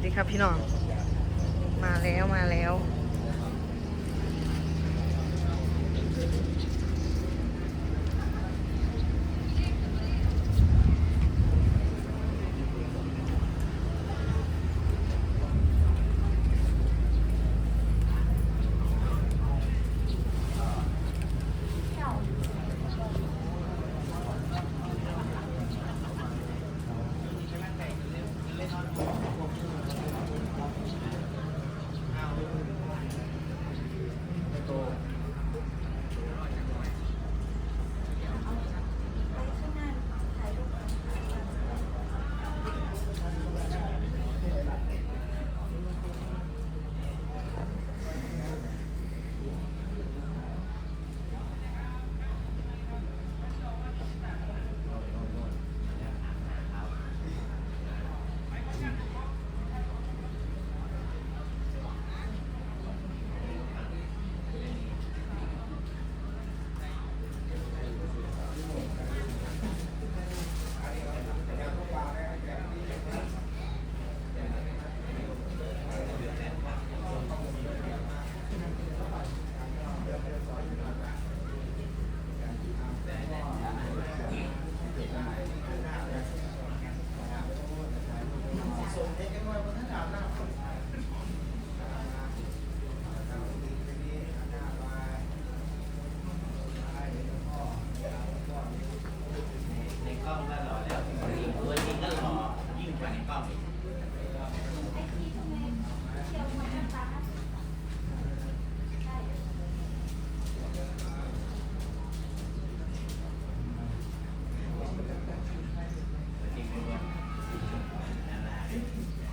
วัสดีครับพี่น้อง มาแล้วมาแล้ว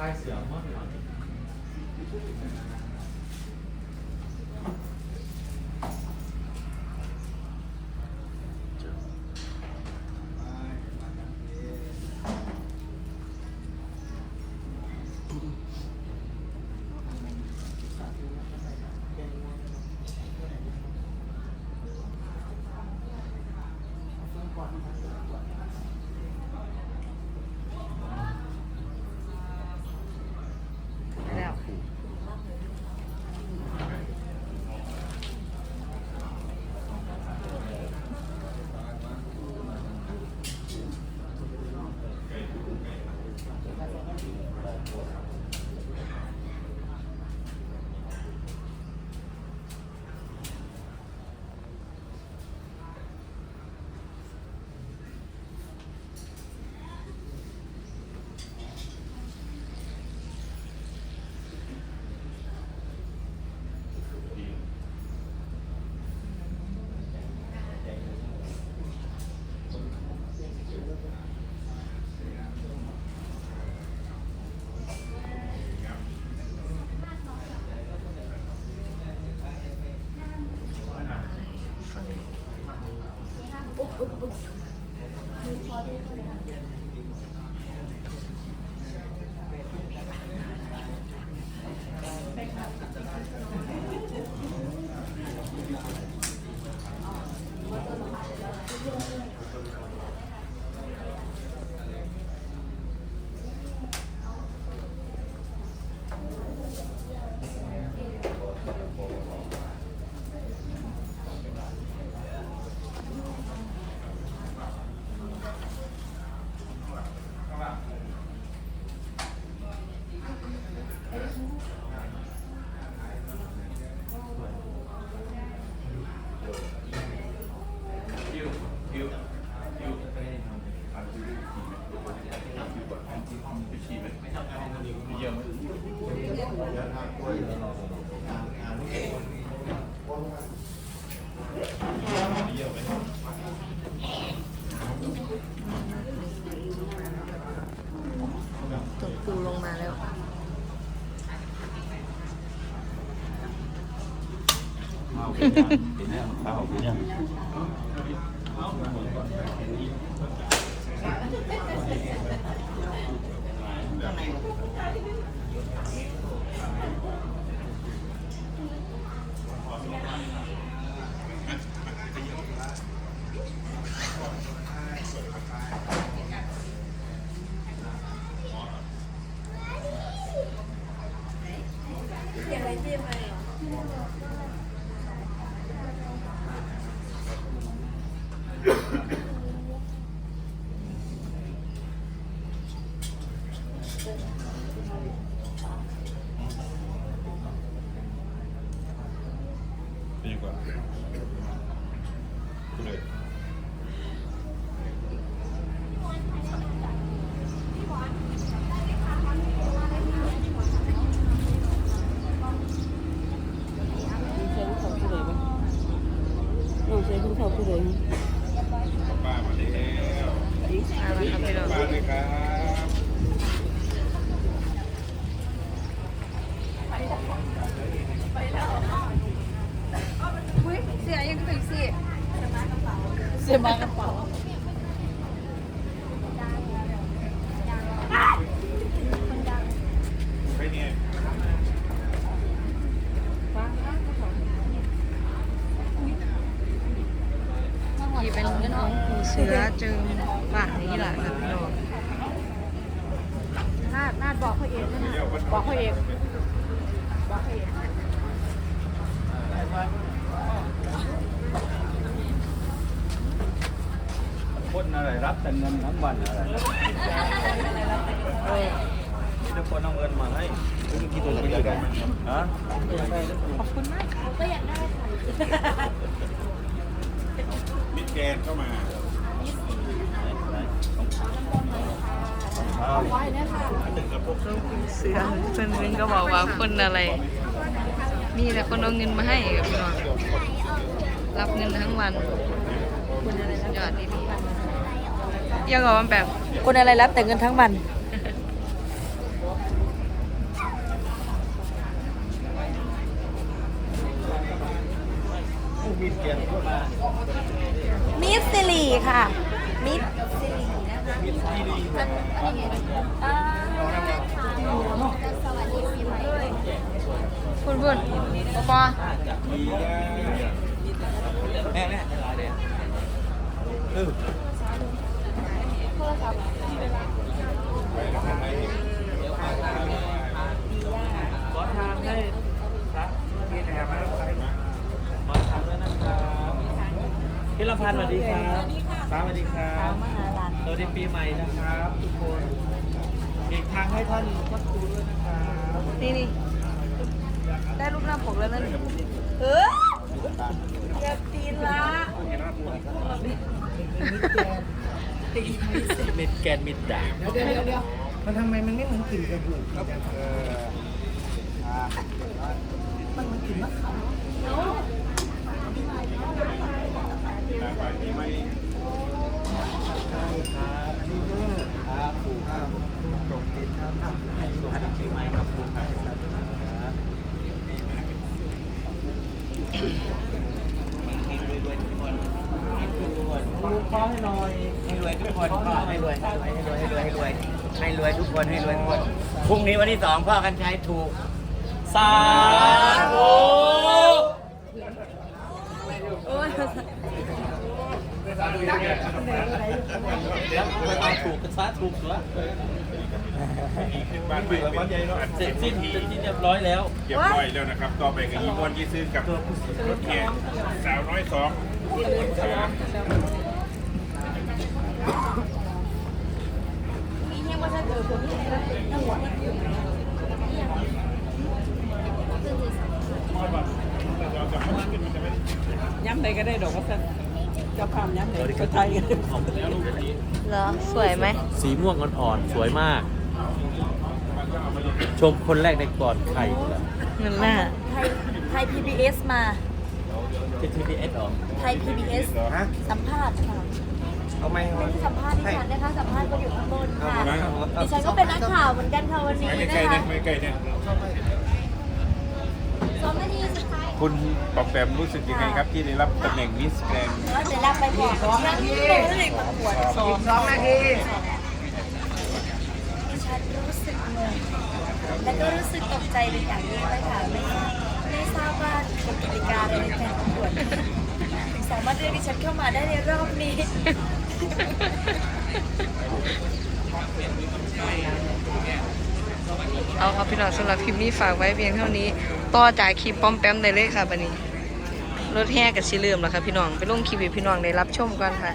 다이스 양말을 안 입고 เป็นน้ำเป็นน้ำข้าเป็นน้ำ เสียมากระเป๋าที่เป็นน้องปูเสือเจิมปานนี้แหละครับพี่น้องนาดนาดบอกเขาเองนะนะบอกเขาเองบอกเขาเอง คน อะไร รับแต่เงินทั้งวันอะไรมีทุกคนเอาเงินมาให้คุณคิดตัวไหนกันฮะขอบคุณมากค่ะมิดแกนเข้ามาไว้นะคะน้องปูเสือเพื่อนเพื่อนก็บอกว่าคนอะไรมีแต่คนเอาเงินมาให้กับพี่น้องรับเงินทั้งวันสุดยอดดีๆ ยังบอกว่าแบบคนอะไรรับแต่เงินทั้งวันมีเกียรติเข้ามามิสซิลีค่ะ มิสมีที่ดีพูดพูดปอปอดีแล้วแน่แน่เออไปแล้ว ข้างในขอทางให้ครับพี่แอมมาขอทางด้วยนะครับพี่ลำพันธ์สวัสดีครับสวัสดีครับสวัสดีปีใหม่นะครับทุกคนอีกทางให้ท่านพระครูด้วยนะครับนี่นี่ได้รูปหน้าปกแล้วนั่นเอออย่าตีนละ มิดแกนมิดด่ามันทำไมมันไม่เหมือนกลิ่นกระดูกครับเออไปนี่ไม่ครับปู่ครับตรงติดครับสุขปีใหม่ครับปู่ครับลูกขอให้หน่อย ให้รวยทุก คนพ่อให้รวยให้รวยให้รวยให้รวยให้รวยให้รวยทุกคนให้รวยทุกคนพรุ่งนี้วันที่สองพ่อกันชัยถูกสาธุแล้วไปมาถูกกันซะถูกตัวบ้านใหม่เป็นเสร็จสิ้นที่เรียบร้อยแล้วเรียบร้อยแล้วนะครับ ต่อไปกับอีบอลยี่ซื้อกับรถแข่สาวน้อยสองคนขา มีเฮียว่าจะเจอคนที่ไหนนะหัว ย้ำใด ก็ได้ดอกว่าสันเจ้าภาพย้ำใดก็ไทยกันเหรอ สวยไหม สีม่วงอ่อนๆสวยมาก ชมคนแรกในกอดไข่เงินหน้าไทยไทย PBS มาที่ทีพีเอสหรอไทย PBS สัมภาษณ์ค่ะเอาไหมไม่ได้สัมภาษณ์ดิฉันนะคะสัมภาษณ์ก็อยู่ข้างบนค่ะดิฉันก็เป็นนักข่าวเหมือนกันค่ะวันนี้ไม่นะไกลคะ นะไม่ไกลนะ สองนาทีสุดท้าย คุณปอมแปมรู้สึกยังไงครับที่ได้รับตำแหน่งมิสแกรนด์แล้วเดี๋ยวเราไปบอกครั้งที่หนึ่งเลยประกวดสองสองนาทีดิฉันรู้สึกงงและก็รู้สึกตกใจเป็นอย่างยิ่งเลยค่ะไม่ไม่ทราบว่ากฎกติกาอะไรในการประกวดถึงสามารถเรียกดิฉันเข้ามาได้ในรอบนี้ เอาครับพี่น้องสำหรับคลิปนี้ฝากไว้เพียงเท่านี้ ต่อจากคลิปป้อมแปมได้เลยค่ะบันนี้ รถแห่กับชีเลือมแล้วค่ะพี่น้อง ไปลงคลิปให้พี่น้องได้รับชมกันค่ะ